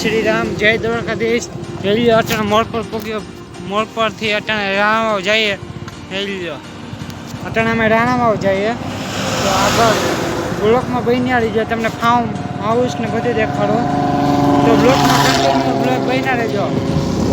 શ્રી રામ જય દ્વારકાધીશ. રેલી અટાણે મોડ પર પૂક્યો મોડ પરથી અટાણે રાણાવાવ જઈએ. રેલિયો અટાણે અમે રાણાવાવ જઈએ. તો આગળ બ્લોકમાં બન્યા રહીજો તમને ફાર્મ હાઉસ ને બધું દેખાડો. તો બ્લોકમાં કન્ટિન્યુ બ્લોક બન્યા રહેજો.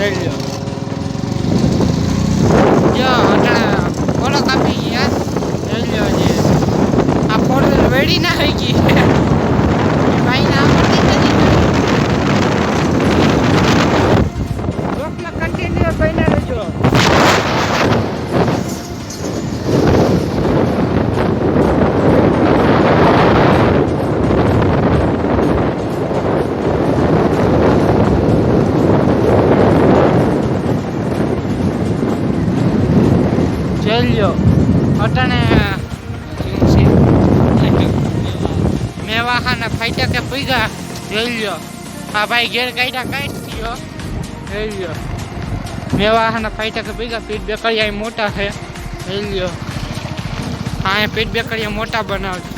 રેલિયો જો અટાણે ફોલો કાપી ગયા. રેલિયો જે આ ફોર વેડી ના થઈ ગઈ. ભાઈ ના. મેવાહાના ફાઈટા કે પીગા લ્યો. હા ભાઈ ઘેર કાઢ્યા કાઢ થયો ચાલ્યો મેવાહાના ફાઈટા કે પીગા પીઠ બેકરિયા મોટા છે. ચાલ્યો હા, એ પીઠ બેકરિયા મોટા બનાવજો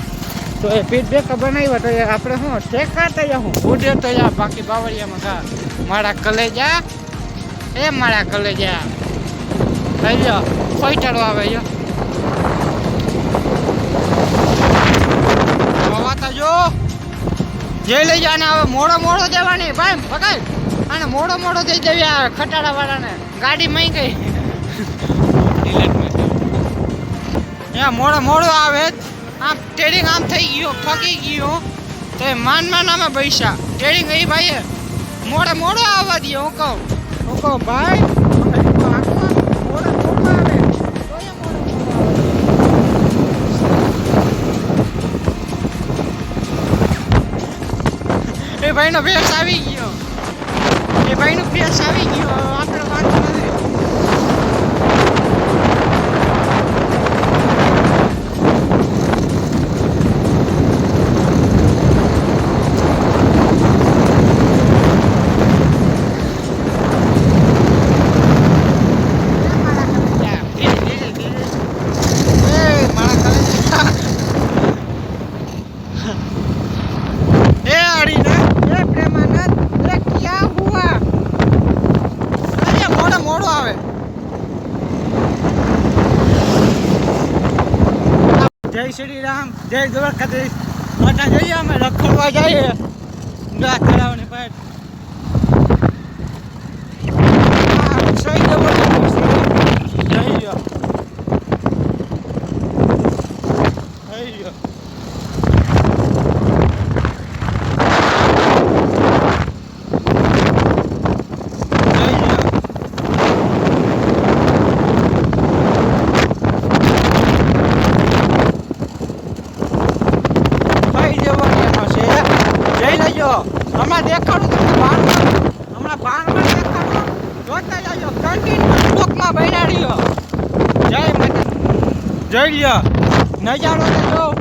તો એ પીઠ બેકર બનાવ્યા તો આપણે શું ઠેકા તૈયાર હું ઉડે તૈયાર. બાકી બાવળિયામાં ગા મારા કલેજા. એ મારા કલેજા. ચાલ્યો ફાઈટરો આવે યો હવા જે લઈ જાય હવે મોડો મોડો દેવાની ભાઈ, પકડ. અને મોડો મોડો દઈ દેવી આ ખટાડા વાળાને ગાડી મહી ગઈ. ત્યાં મોડો મોડો આવે. આમ ટ્રેડિંગ આમ થઈ ગયો, ફકી ગયો. તો એ માન અમે પૈસા ટ્રેડિંગ એ ભાઈ મોડે મોડો આવવા દે હું કહું. હું કહું, ભાઈ એ ભાઈનો ફેસ આવી ગયો. એ ભાઈનો ફેસ આવી ગયો. શ્રી રામ જય દ્વારકાધીશ. માતા જઈએ અમે રખડવા જઈએ. તળાવની પાટ હા, સહી જબરદસ્ત છે. જઈ ગયો જઈ ગયો જઈ ગયો ભાઈ જવાનો છે લેજો હમણાં દેખાડું તમને બારમાં હમણાં બારમાં દેખાડું જોતા જાજો કન્ટિન્યુ બ્લોકમાં બન્યા રહ્યો. જય માતા જઈ લ્યો નજારો તો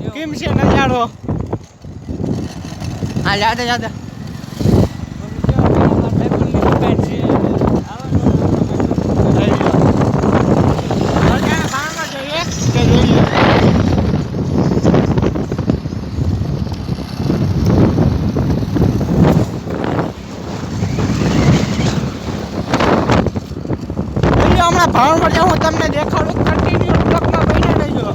જો. કેમ છે નજારો? હા યાદ યાદ જઈ લ્યો અત્યારે બારમાં જઈએ કે જઈ લ્યો એટલે હમણાં હું તમને દેખાડું કન્ટિન્યુ બ્લોકમાં બન્યા રહેજો.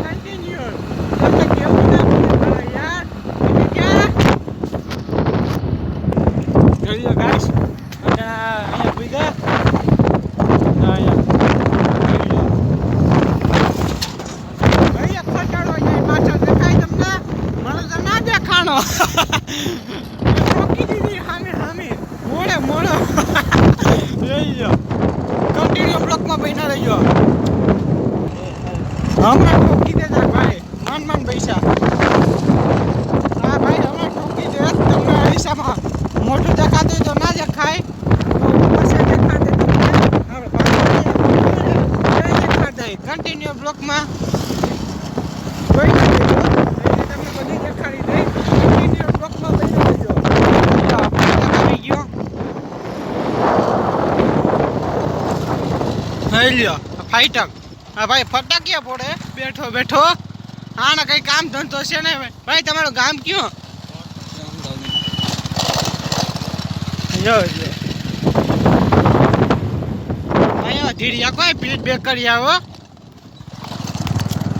કન્ટિન્યુ તમને કેવું ના યાર? તમે ક્યાં? જોઈ ગાઈસ. અને અહીંયા દેખાણો. રોકી દીધી સામે સામે. મોડે મોડો. ગયો. કન્ટિન્યુ બ્લોકમાં બન્યા રહેજો. હમણાં ઠોકી દેતા ભાઈ. માન માન પૈસા. હા ભાઈ, હમણાં ઠોકી દે. તમને પૈસામાં મોટું દેખાતું જોઈ લ્યો. ફાઈટક હા ભાઈ ફટાકિયા પડે બેઠો બેઠો. હા ને કામ ધંધો છે ને ભાઈ, તમારું ગામ કયું? ધીરિયા કોઈ પીટ બેક આવો.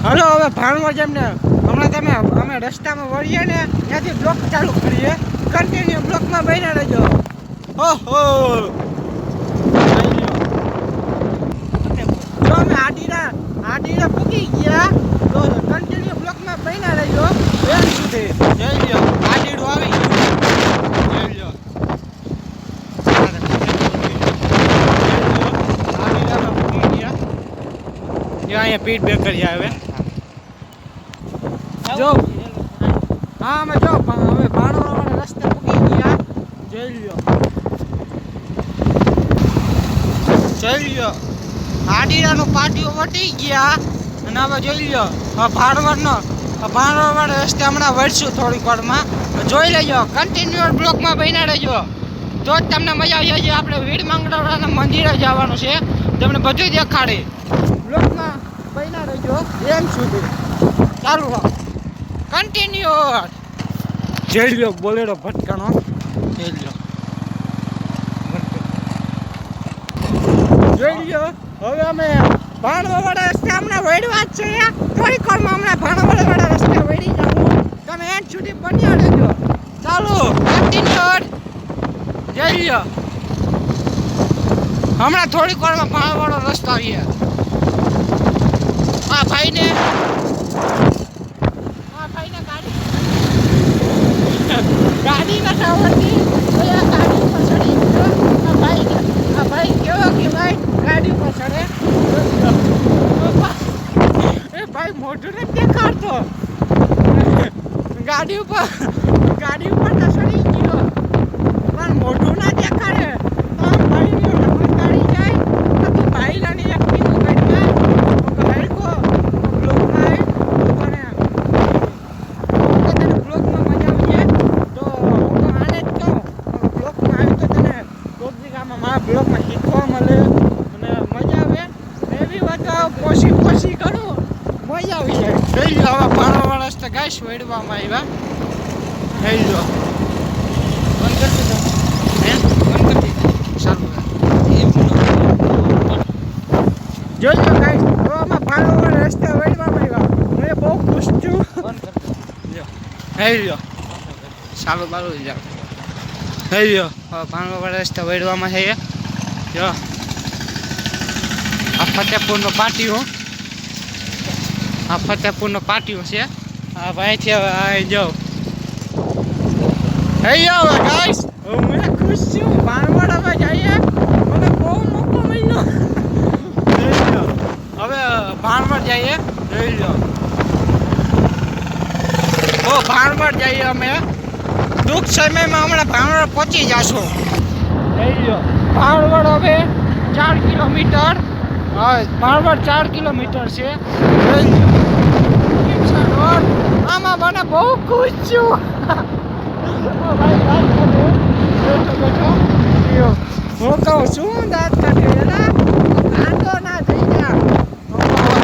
હલો, હવે ભાણવા જેમ ને હમણાં તમે અમે રસ્તામાં વળીએ ને ત્યાંથી બ્લોક ચાલુ કરીએ. કન્ટિન્યુ બ્લોકમાં બન્યા રહેજો. ઓહો. આડીના પૂકી ગયા તો કન્ટિન્યુ બ્લોકમાં બન્યા રહેજો બેન સુધી જઈ લ્યો આડીડું આવી ગયું. જઈ લ્યો અહીંયા પીટ બેક કરી આવે જો. હા અમે જો હવે ભાણો રસ્તે પૂકી ગયા. જઈ લ્યો જઈ લ્યો આડીરાનો પાટીઓ વટી ગયા. અને હવે જોઈ લ્યો ભાણવડનો આ રસ્તે હમણાં વળશું થોડીક વારમાં. જોઈ લેજો કન્ટિન્યુઅર બ્લોકમાં બન્યા રહેજો. તો જ તમને મજા આવી જાય આપણે વીર માંગડાવાળાના મંદિરે જવાનું છે. તમને બધું દેખાડે. બ્લોકમાં બન્યા રહેજો. એમ સુધી. ચાલુ કન્ટિન્યુઅર જઈ લ્યો બોલેરો ભટકાણો. જઈ લ્યો. જોઈ લ્યો. હવે અમે ભાણવાવાળા રસ્તે હમણાં વળવા જ છે થોડીક વારમાં હમણાં ભાણવાળા રસ્તે વળી જાઉં તમે એન્ડ સુધી બન્યા રહેજો. ચાલો જઈએ હમણાં થોડીક વારમાં ભાણવાળો રસ્તો આવીએ. આ ભાઈને આ ભાઈને ગાડી. ગાડી નથી આવડતી તો ગાડી ગયો. આ ભાઈ આ ભાઈ કેવો કે ભાઈ? ગાડી પાછળ એ ભાઈ મોઢું નથી દેખાડતો. ગાડી ઉપર ગાડી ઉપર તો ગયો. પણ મોઢું ના દેખાડે તો આ ભાઈની હિંમત કાઢી જાય તો તું ભાઈલાની એક્ટિંગ કરી જાય હલકો લોકમાં લોકોને તો તને બ્લોગમાં મજા આવશે તો હું તો આને જ કહું બ્લોગમાં આવી તો તને રોજિંદામાં મારા બ્લોગમાં શીખવા મળે અને મજા આવે એવી વાતો પોસી પોસી કરું મજા આવી જાય જોઈ લો હવે ભાણો વાળા તો ગાઈશ વેડવામાં આવ્યા. જોઈ લો. બંધ કરી દીધો. હે? બંધ કરી દીધો. સારું જોઈ લો હવે અમે ભાણો વાળા રસ્તે વેડવામાં આવ્યા. હું એ બહુ ખુશ છું. હઈ લ્યો. સારું બારું જાવ હઈ લ્યો હવે વાળા રસ્તા વળવામાં છે જો આ ફતેપુરનો પાટીઓ આ ફતેપુરનો પાટિયો છે. આ ભાઈ છે હવે આ જાઓ. હઈ હવે ગાઈસ હું ખુશ છું. ભાણવાડામાં જઈએ મને બહુ મોકો મળ્યો. હવે ભાણવડ જઈએ. જોઈ લો ઓ ભાણવડ જઈએ અમે. ટૂંક સમયમાં હમણાં ભાણવડ પહોંચી જશું. ભાણવડ હવે ચાર કિલોમીટર. હા ભાણવડ ચાર કિલોમીટર છે. રોડ આમાં મને બહુ ખુશ છું. હું કહું શું દાંત કાંદો ના? થઈ જા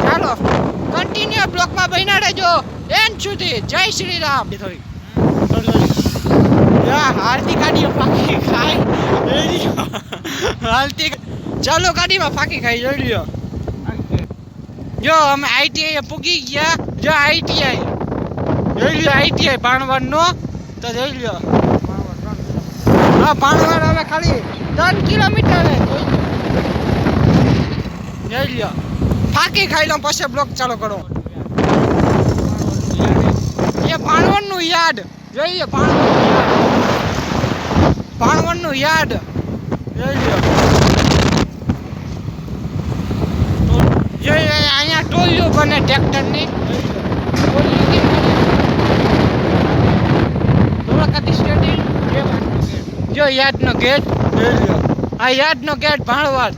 ચાલો. કન્ટિન્યુ બ્લોકમાં બન્યા રહેજો. એન સુધી જય શ્રી રામ. હાલતી ગાડીઓ ફાંકી ખાય જોઈ હાલતી ચાલો ગાડીમાં ફાંકી ખાઈ જોઈ લ્યો. જો અમે આઈટીઆઈ પૂગી ગયા. જો આઈટીઆઈ જોઈ લ્યો આઈટીઆઈ ભાણવડનો? તો જોઈ લ્યો. હા, ભાણવડ હવે ખાલી ત્રણ કિલોમીટર જોઈ લ્યો. ફાકી ખાઈ લો, પછી બ્લોક ચાલુ કરો. એ ભાણવડનું યાર્ડ. જોઈએ ભાણવડનું ભાણવડનું યાર્ડ. જોઈ લ્યો. અહીંયા ટોલ્યું બને ટ્રેક્ટરની. જો યાદનો ગેટ. આ યાદનો ગેટ ભાણવાડ.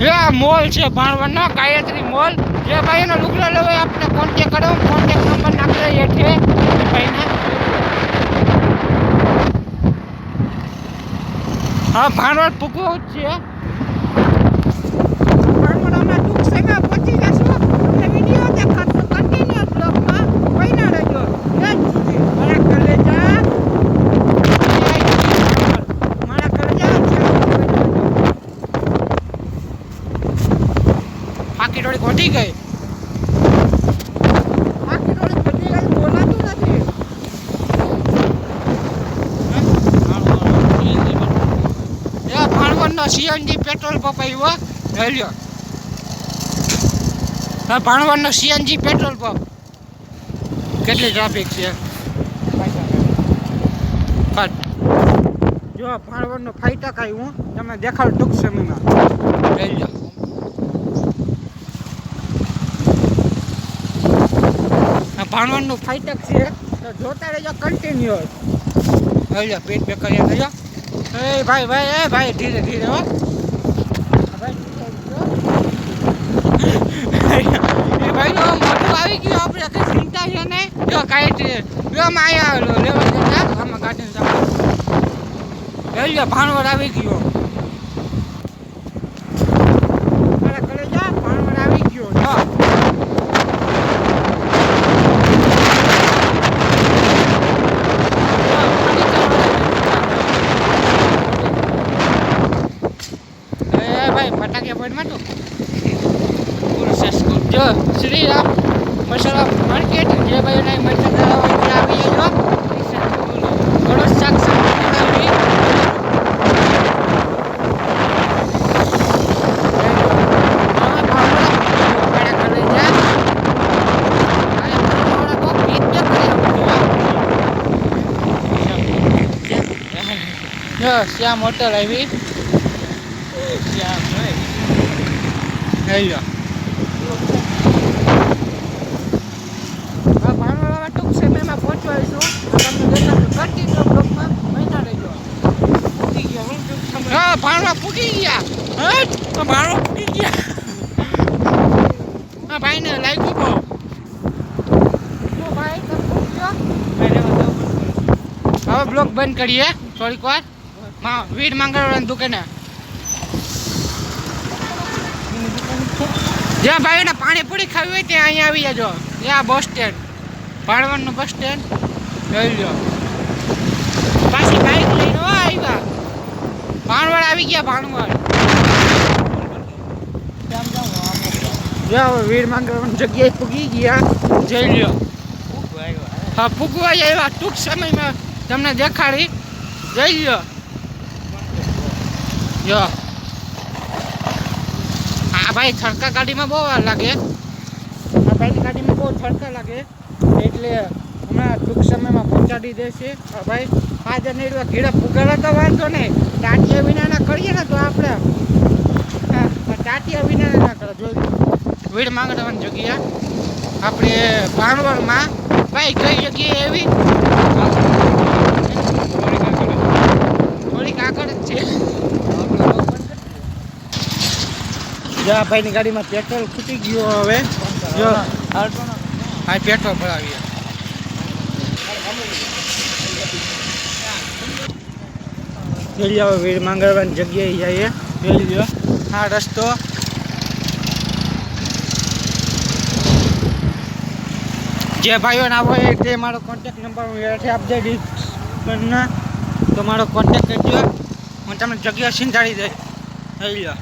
હે મોલ છે ભાણવડનો ગાયત્રી મોલ. જે ભાઈનો લુગડો લેવો આપણે કોન્ટેક કરો. કોન્ટેક નંબર નાખી દઈએ છે. ભાઈને. હા, ભાણવડ પૂકવું જ છે ભાણવડ અમે ટૂંક સમયમાં પહોંચી જશું તમને વીડિયો દેખાડશું કન્ટિન્યુઅસ બ્લોગમાં બન્યા રહેજો એન્ડ સુધી મારા કલેજા ફૂટી ગઈ આખી રોડ ફૂટી ગઈ. બોલાતું નથી. એ ભાણવડનો સીએનજી પેટ્રોલ પંપ આવ્યો લઈ લ્યો. હા ભાણવડનો સીએનજી પેટ્રોલ પંપ. કેટલી ટ્રાફિક છે? જો ભાણવડનો ફાઈટક આવ્યું તમને દેખાડ ટૂંક સમયમાં. લઈ ભાણવડનું ફાઈટક છે. તો જોતા રહેજો કન્ટિન્યુ લો પેટ પે કરી લો એ ભાઈ ભાઈ એ ભાઈ ધીરે ધીરે હો. એ ભાઈ નો મોટું આવી ગયું આપણે કઈ ચિંતા છે ને જો કાંઈ જો આમાં આયા લેવા આમાં લઈ ભાણવડ આવી ગયો મારા ઘરે જા ભાણવડ આવી ગયો જો એ ભાઈ ફટાકિયા પોઈન્ટમાં જો શ્રીરામ મસાલા માર્કેટ જે ભાઈ મસાલા હોય આવી જજો ઘણો શાક શ્યામ હોટલ આવી. શ્યામ va. આ ભાણવાળા ટૂંક સમયમાં પહોંચવાડીશું તમને દેખાડું કન્ટિન્યુ બ્લોકમાં મહિના રહેજો ભાણવા પૂકી ગયા. હા ભાણવા પૂકી ગયા. હા ભાઈને લાગ્યું બહુ ભાઈ હવે બ્લોક બંધ કરીએ, થોડીક વાર. વીર માંગળવાની દુકાને. જ્યાં ભાઈઓને પાણીપુરી ખાવી હોય ત્યાં અહીંયા આવી જજો. ત્યાં બસ સ્ટેન્ડ. ભાડવાનું bus stand. જોઈ લો પાછી આવ્યા ભાણવડ આવી ગયા ભાણવડ. વીર માંગવાની જગ્યાએ પૂગી ગયા. જઈ લ્યો. હા પૂગવા જ આવ્યા ટૂંક સમયમાં તમને દેખાડી. જઈ લ્યો. જો આ ભાઈ થડકા ગાડીમાં બહુ વાર લાગે. આ ભાઈની ગાડીમાં બહુ થડકા લાગે. એટલે હમણાં ટૂંક સમયમાં પહોંચાડી દેશે. આ ભાઈ. હાજર નહીં ઘીડા પુગાડા તો વાંધો નહીં. ટાટિયા વિનાના કરીએ ને તો આપણે. ટાટિયા વિનાના ના કરે. જોઈ. વીડ માંગડવાની જગ્યા. આપણે ભાણવડમાં ભાઈ કઈ જગ્યાએ એવી? થોડીક આગળ જ છે. જો, ભાઈની ગાડીમાં પેટ્રોલ ખૂટી ગયું હવે. જો પેટ્રોલ ભરાવીએ. લો વીર માંગરવાની જગ્યાએ જઈએ જોઈ લો આ રસ્તો. જે ભાઈઓ ના હોય તે મારો કોન્ટેક્ટ નંબર હું હેઠે આપજે ડિસ્ક્રિપ્શનમાં. તો મારો કોન્ટેક કરજો હું તમને જગ્યા સિંધાડી દઈ લઈ લો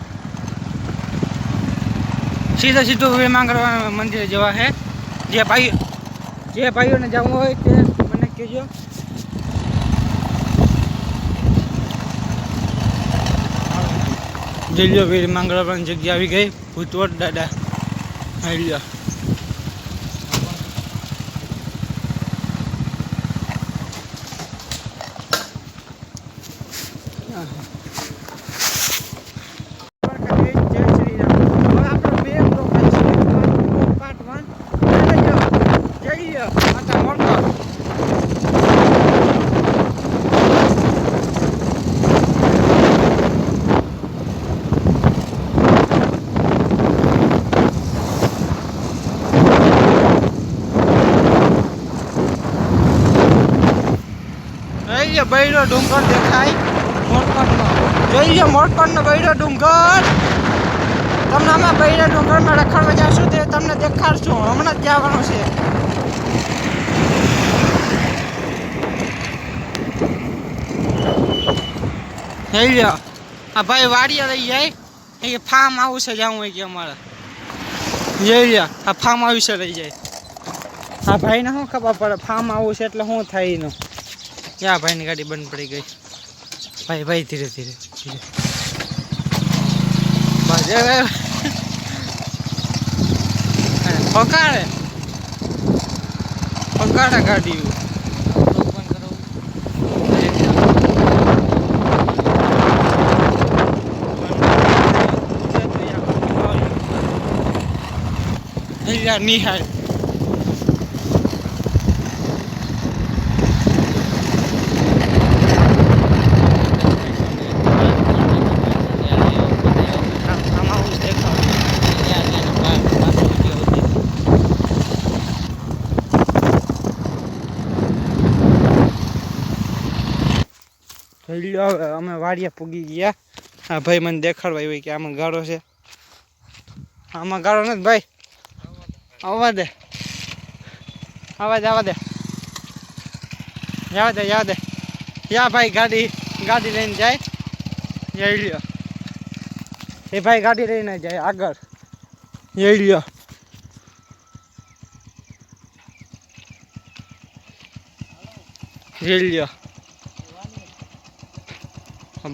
સીધા સીધું વિમાંગર મંદિર જવા છે જે ભાઈ જે ભાઈઓને જવું હોય તે મને કહેજો. જઈ વીર પણ જગ્યા આવી ગઈ. ભૂતવટ દાદા. આવી લો જય શ્રી રામ હવે આપણો બે પ્રોફાઇલ છે પાર્ટ વન જય જય માતા મોટો બૈરો ડુંગર દેખાય. મોટકોટનો જોઈ લો મોટપણનો બૈરો ડુંગર. તમને અમે બૈરો ડુંગરમાં રખડવા જશું તે તમને દેખાડશું. હમણાં જ જવાનું છે. થઈ ગયો આ ભાઈ વાડીએ લઈ જાય. એ ફાર્મ આવું છે જવું હોય કે અમારે. જઈ લ્યા, આ ફાર્મ હાઉસ રહી જાય. આ ભાઈને શું ખબર પડે ફાર્મ આવું છે એટલે શું થાય એનું? યા ભાઈની ગાડી બંધ પડી ગઈ? ભાઈ ભાઈ, ધીરે ધીરે ધીરે. પકાડે પકાડે ગાડી. નિહાળ. અમે વાડિયા પૂગી ગયા. આ ભાઈ મને દેખાડવા આવ્યો કે આમાં ગાળો છે. આમાં ગાળો નથી ભાઈ. આવવા દે. આવવા દે આવવા દે. જવા દે, જવા યા ભાઈ ગાડી ગાડી લઈને જાય. જઈ એ ભાઈ ગાડી લઈને જાય આગળ. જઈ આ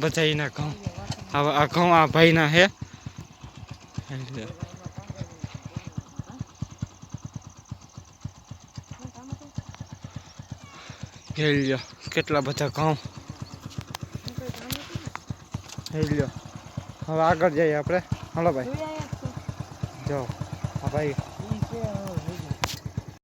બધા એના ઘઉં. આ આ ઘઉં આ ભાઈના હે. જઈ લ્યો. જઈ કેટલા બધા ઘઉં. જઈ લ્યો. હવે આગળ જઈએ આપણે. હલો ભાઈ. જો હા ભાઈ